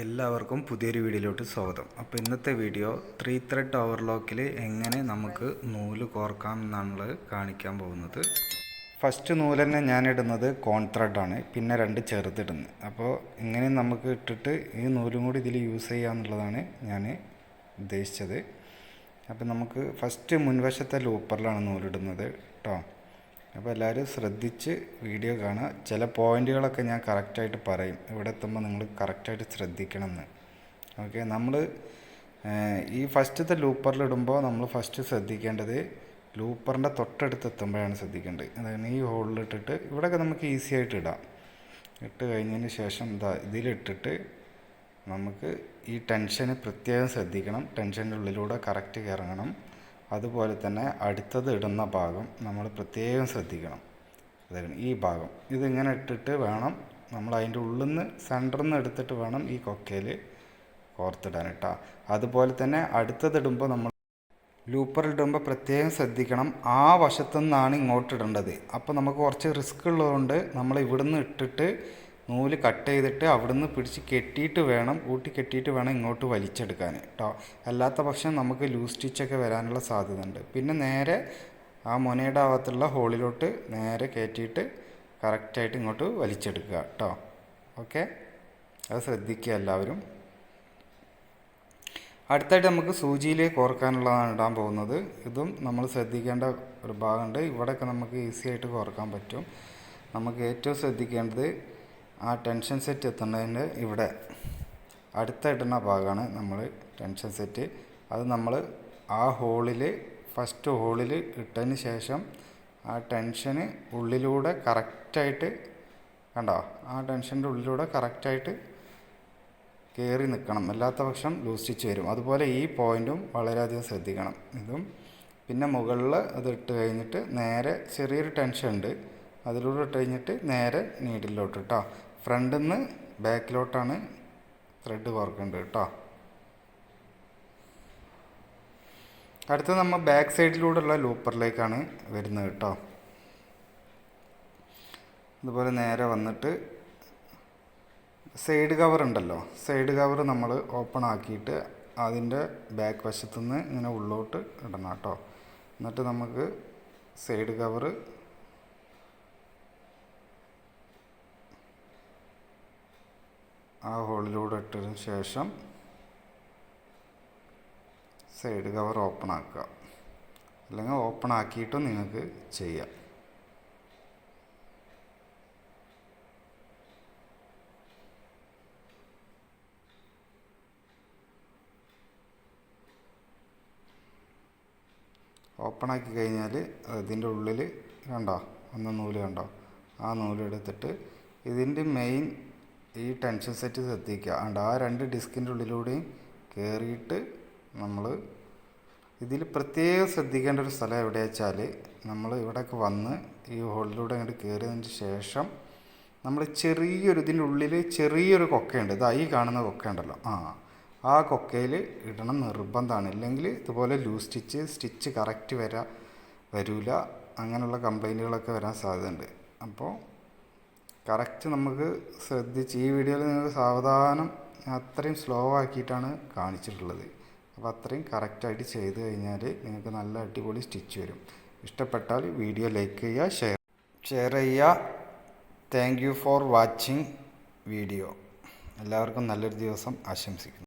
എല്ലാവർക്കും പുതിയൊരു വീഡിയോയിലോട്ട് സ്വാഗതം. അപ്പോൾ ഇന്നത്തെ വീഡിയോ ത്രീ ത്രെഡ് ഓവർലോക്കിൽ എങ്ങനെ നമുക്ക് നൂൽ കോർക്കാം എന്നാണ് കാണിക്കാൻ പോകുന്നത്. ഫസ്റ്റ് നൂൽ തന്നെ ഞാൻ ഇടുന്നത് കോൺ ത്രെഡാണ് പിന്നെ രണ്ട് ചെറുതിടുന്നത്. അപ്പോൾ ഇങ്ങനെ നമുക്ക് ഇട്ടിട്ട് ഈ നൂലും കൂടി ഇതിൽ യൂസ് ചെയ്യാമെന്നുള്ളതാണ് ഞാൻ ഉദ്ദേശിച്ചത്. അപ്പോൾ നമുക്ക് ഫസ്റ്റ് മുൻവശത്തെ ലൂപ്പറിലാണ് നൂലിടുന്നത് കേട്ടോ. അപ്പോൾ എല്ലാവരും ശ്രദ്ധിച്ച് വീഡിയോ കാണുക. ചില പോയിന്റുകളൊക്കെ ഞാൻ കറക്റ്റായിട്ട് പറയും. ഇവിടെ എത്തുമ്പോൾ നിങ്ങൾ കറക്റ്റായിട്ട് ശ്രദ്ധിക്കണം എന്ന് ഓക്കെ നമ്മൾ ഈ ഫസ്റ്റത്തെ ലൂപ്പറിലിടുമ്പോൾ നമ്മൾ ഫസ്റ്റ് ശ്രദ്ധിക്കേണ്ടത് ലൂപ്പറിന്റെ തൊട്ടടുത്ത് എത്തുമ്പോഴാണ് ശ്രദ്ധിക്കേണ്ടത്. അതായത് ഈ ഹോളിലിട്ടിട്ട് ഇവിടെയൊക്കെ നമുക്ക് ഈസി ആയിട്ട് ഇടാം. ഇട്ട് കഴിഞ്ഞതിന് ശേഷം ഇതാ ഇതിലിട്ടിട്ട് നമുക്ക് ഈ ടെൻഷന് പ്രത്യേകം ശ്രദ്ധിക്കണം. ടെൻഷന്റെ ഉള്ളിലൂടെ കറക്റ്റ് ഇറങ്ങണം അതുപോലെ തന്നെ അടുത്തത് ഇടുന്ന ഭാഗം നമ്മൾ പ്രത്യേകം ശ്രദ്ധിക്കണം. അതായത് ഈ ഭാഗം. ഇതിങ്ങനെ ഇട്ടിട്ട് വേണം നമ്മൾ അതിന്റെ ഉള്ളിൽ നിന്ന് സെന്ററിൽ നിന്ന് എടുത്തിട്ട് വേണം ഈ കൊക്കയിൽ കോർത്തിടാൻ കേട്ടോ അതുപോലെ തന്നെ അടുത്തതിടുമ്പോൾ നമ്മൾ ലൂപ്പറിടുമ്പോൾ പ്രത്യേകം ശ്രദ്ധിക്കണം. ആ വശത്തു നിന്നാണ് ഇങ്ങോട്ട് ഇടേണ്ടത്. അപ്പോൾ നമുക്ക് കുറച്ച് റിസ്ക് ഉള്ളതുകൊണ്ട് നമ്മൾ ഇവിടുന്ന് ഇട്ടിട്ട് നൂൽ കട്ട് ചെയ്തിട്ട് അവിടുന്ന് പിടിച്ച് കെട്ടിയിട്ട് വേണം ഊട്ടി കെട്ടിയിട്ട് വേണം ഇങ്ങോട്ട് വലിച്ചെടുക്കാൻ കേട്ടോ അല്ലാത്ത പക്ഷം നമുക്ക് ലൂസ് സ്റ്റിച്ചൊക്കെ വരാനുള്ള സാധ്യത ഉണ്ട് പിന്നെ നേരെ ആ മുനയുടെ ഭാഗത്തുള്ള ഹോളിലോട്ട് നേരെ കയറ്റിയിട്ട് കറക്റ്റായിട്ട് ഇങ്ങോട്ട് വലിച്ചെടുക്കുക കേട്ടോ ഓക്കെ? അത് ശ്രദ്ധിക്കുക എല്ലാവരും. അടുത്തായിട്ട് നമുക്ക് സൂചിയിൽ കോർക്കാനുള്ളതാണ് ഇടാൻ പോകുന്നത്. ഇതും നമ്മൾ ശ്രദ്ധിക്കേണ്ട ഒരു ഭാഗമുണ്ട്. ഇവിടെയൊക്കെ നമുക്ക് ഈസി ആയിട്ട് കോർക്കാൻ പറ്റും. നമുക്ക് ഏറ്റവും ശ്രദ്ധിക്കേണ്ടത് ആ ടെൻഷൻ സെറ്റ് എത്തുന്നതിന്റെ ഇവിടെ അടുത്ത ഇടുന്ന ഭാഗമാണ് നമ്മൾ ടെൻഷൻ സെറ്റ് അത് നമ്മൾ ആ ഹോളിൽ ഫസ്റ്റ് ഹോളിൽ ഇട്ടതിന് ശേഷം ആ ടെൻഷന് ഉള്ളിലൂടെ കറക്റ്റായിട്ട് കണ്ടോ? ആ ടെൻഷന്റെ ഉള്ളിലൂടെ കറക്റ്റായിട്ട് കയറി നിൽക്കണം അല്ലാത്ത പക്ഷം ലൂസ് സ്റ്റിച്ച് വരും. അതുപോലെ ഈ പോയിന്റും വളരെയധികം ശ്രദ്ധിക്കണം. ഇതും പിന്നെ മുകളിൽ അത് ഇട്ട് കഴിഞ്ഞിട്ട് നേരെ ചെറിയൊരു ടെൻഷൻ ഉണ്ട്. അതിലൂടെ ഇട്ട് കഴിഞ്ഞിട്ട് നേരെ നീഡിലോട്ട് കേട്ടോ ഫ്രണ്ടിൽ നിന്ന് ബാക്കിലോട്ടാണ് ത്രെഡ് കോർക്കേണ്ടത് കേട്ടോ അടുത്ത നമ്മൾ ബാക്ക് സൈഡിലൂടെയുള്ള ലൂപ്പറിലേക്കാണ് വരുന്നത് കേട്ടോ ഇതുപോലെ നേരെ വന്നിട്ട് സൈഡ് കവർ ഉണ്ടല്ലോ. സൈഡ് കവർ നമ്മൾ ഓപ്പൺ ആക്കിയിട്ട് അതിന്റെ ബാക്ക് വശത്തുനിന്ന് ഇങ്ങനെ ഉള്ളോട്ട് ഇടണം കേട്ടോ എന്നിട്ട് നമുക്ക് സൈഡ് കവർ ആ ഹോളിലൂടെ ഇട്ടതിന് ശേഷം സൈഡ് കവർ ഓപ്പൺ ആക്കുക. അല്ലെങ്കിൽ ഓപ്പൺ ആക്കിയിട്ടും നിങ്ങൾക്ക് ചെയ്യാം. ഓപ്പൺ ആക്കി കഴിഞ്ഞാൽ അതിന്റെ ഉള്ളിൽ കണ്ടോ? ഒന്ന് നൂൽ കണ്ടോ? ആ നൂലെടുത്തിട്ട് ഇതിന്റെ മെയിൻ ഈ ടെൻഷൻ സെറ്റ് ശ്രദ്ധിക്കുക. അണ്ട് ആ രണ്ട് ഡിസ്കിന്റെ ഉള്ളിലൂടെയും കയറിയിട്ട് നമ്മൾ ഇതിൽ പ്രത്യേകം ശ്രദ്ധിക്കേണ്ട ഒരു സ്ഥലം എവിടെയാ വെച്ചാൽ നമ്മൾ ഇവിടെയൊക്കെ വന്ന് ഈ ഹോളിലൂടെ അങ്ങോട്ട് കയറിയതിന് ശേഷം നമ്മൾ ചെറിയൊരു ഇതിന്റെ ഉള്ളിൽ ചെറിയൊരു കൊക്കയുണ്ട്. ഇതാ ഈ കാണുന്ന കൊക്കയുണ്ടല്ലോ ആ ആ കൊക്കയിൽ ഇടണം നിർബന്ധമാണ്. ഇല്ലെങ്കിൽ ഇതുപോലെ ലൂസ് സ്റ്റിച്ച് സ്റ്റിച്ച് കറക്റ്റ് വരാ വരില്ല അങ്ങനെയുള്ള കംപ്ലൈന്റുകളൊക്കെ വരാൻ സാധ്യതയുണ്ട്. അപ്പോൾ കറക്റ്റ് നമുക്ക് ശ്രദ്ധിച്ച് ഈ വീഡിയോയിൽ നിങ്ങൾ സാവധാനം അത്രയും സ്ലോ ആക്കിയിട്ടാണ് കാണിച്ചിട്ടുള്ളത്. അപ്പോൾ അത്രയും കറക്റ്റായിട്ട് ചെയ്ത് കഴിഞ്ഞാൽ നിങ്ങൾക്ക് നല്ല അടിപൊളി സ്റ്റിച്ച് വരും. ഇഷ്ടപ്പെട്ടാൽ വീഡിയോ ലൈക്ക് ചെയ്യുക ഷെയർ ഷെയർ ചെയ്യുക. Thank you for watching video എല്ലാവർക്കും നല്ലൊരു ദിവസം ആശംസിക്കുന്നു.